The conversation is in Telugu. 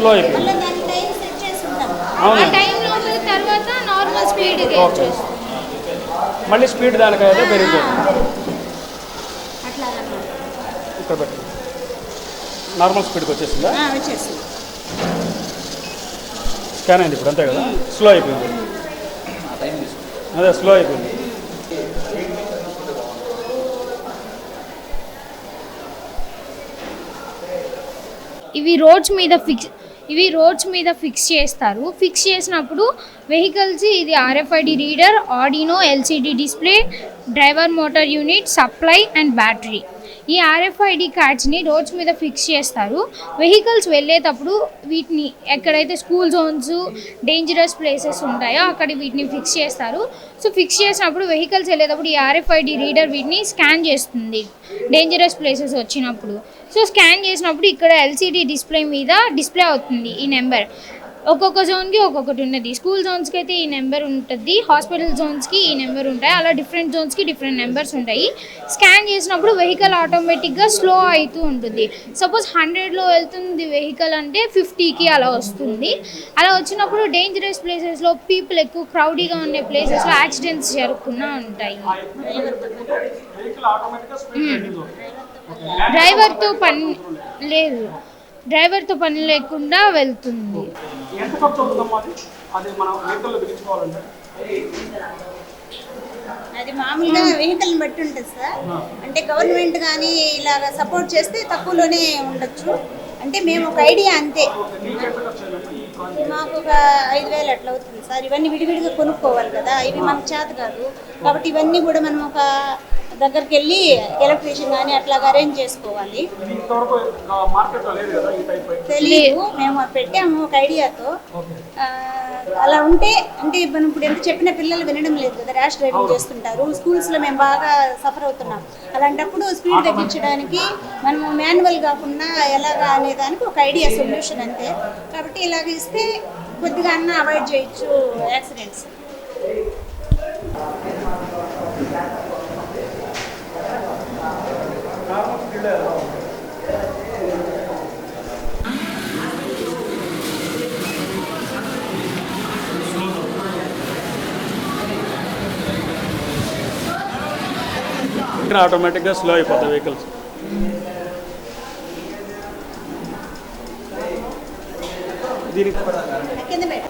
స్లో అయిపోయింది. మళ్ళీ అవునా. Speed okay. మళ్ళీ స్పీడ్ దానికైతే పెరిగిపోతుంది. అట్లాగన్నమాట. ఇక్కడ పెట్టి. నార్మల్ స్పీడ్కి వచ్చేసింది? స్కాన్ అయింది ఇప్పుడు అంతే కదా? స్లో అయిపోయింది. అదే స్లో అయిపోయింది. ఇవి రోడ్స్ మీద ఫిక్స్ ఇవి రోడ్స్ మీద ఫిక్స్ చేస్తారు. ఫిక్స్ చేసినప్పుడు వెహికల్స్ ఇది RFID reader Arduino LCD display driver motor unit supply and battery. ఈ ఆర్ఎఫ్ఐడి కార్డ్స్ని రోడ్స్ మీద ఫిక్స్ చేస్తారు. వెహికల్స్ వెళ్ళేటప్పుడు వీటిని ఎక్కడైతే స్కూల్ జోన్స్ డేంజరస్ ప్లేసెస్ ఉంటాయో అక్కడ వీటిని ఫిక్స్ చేస్తారు. సో ఫిక్స్ చేసినప్పుడు వెహికల్స్ వెళ్ళేటప్పుడు ఈ ఆర్ఎఫ్ఐడి రీడర్ వీటిని స్కాన్ చేస్తుంది. డేంజరస్ ప్లేసెస్ వచ్చినప్పుడు. సో స్కాన్ చేసినప్పుడు ఇక్కడ ఎల్సిడి డిస్ప్లే మీద డిస్ప్లే అవుతుంది ఈ నెంబర్. ఒక్కొక్క జోన్కి ఒక్కొక్కటి ఉన్నది. స్కూల్ జోన్స్కి అయితే ఈ నెంబర్ ఉంటుంది హాస్పిటల్ జోన్స్కి ఈ నెంబర్ ఉంటాయి. అలా డిఫరెంట్ జోన్స్కి డిఫరెంట్ నెంబర్స్ ఉంటాయి. స్కాన్ చేసినప్పుడు వెహికల్ ఆటోమేటిక్గా స్లో అవుతూ ఉంటుంది. సపోజ్ హండ్రెడ్లో వెళ్తుంది వెహికల్ అంటే ఫిఫ్టీకి అలా వస్తుంది. అలా వచ్చినప్పుడు డేంజరస్ ప్లేసెస్లో పీపుల్ ఎక్కువ క్రౌడీగా ఉండే ప్లేసెస్లో యాక్సిడెంట్స్ జరగకుండా ఉంటాయి. డ్రైవర్తో పని లేదు. డ్రైవర్తో పని లేకుండా వెళ్తుంది. ఎంత ఖర్చు అవుతుందమ్మా అది? అది మనం వెహికల్లో బిగించుకోవాలంటే? అది మామూలుగా వెహికల్ని బట్టి ఉంటుంది సార్. అంటే గవర్నమెంట్ కానీ ఇలాగ సపోర్ట్ చేస్తే తక్కువలోనే ఉండొచ్చు. అంటే మేము ఒక ఐడియా అంతే. మాకు ఒక ఐదు వేలు అట్లా అవుతుంది సార్. ఇవన్నీ విడివిడిగా కొనుక్కోవాలి కదా. ఇవి మనకు చేత కాదు. కాబట్టి ఇవన్నీ కూడా మనం ఒక దగ్గరికి వెళ్ళి ఎలక్ట్రీషియన్ కానీ అట్లాగా అరేంజ్ చేసుకోవాలి. తెలియదు మేము పెట్టాము ఒక ఐడియాతో. అలా ఉంటే అంటే మనం ఇప్పుడు ఎంత చెప్పిన పిల్లలు వినడం లేదు కదా ర్యాష్ డ్రైవింగ్ చేస్తుంటారు. స్కూల్స్లో మేము బాగా సఫర్ అవుతున్నాం. అలాంటప్పుడు స్పీడ్ తగ్గించడానికి మనము మాన్యువల్ కాకుండా ఎలాగా అనే దానికి ఒక ఐడియా సొల్యూషన్ అంతే. కాబట్టి ఇలాగ ఇస్తే కొద్దిగా అన్న అవాయిడ్ చేయొచ్చు యాక్సిడెంట్స్. ఆటోమేటిక్గా స్లో అయిపోతాయి వెహికల్స్ దీనికి కింద పెట్ట.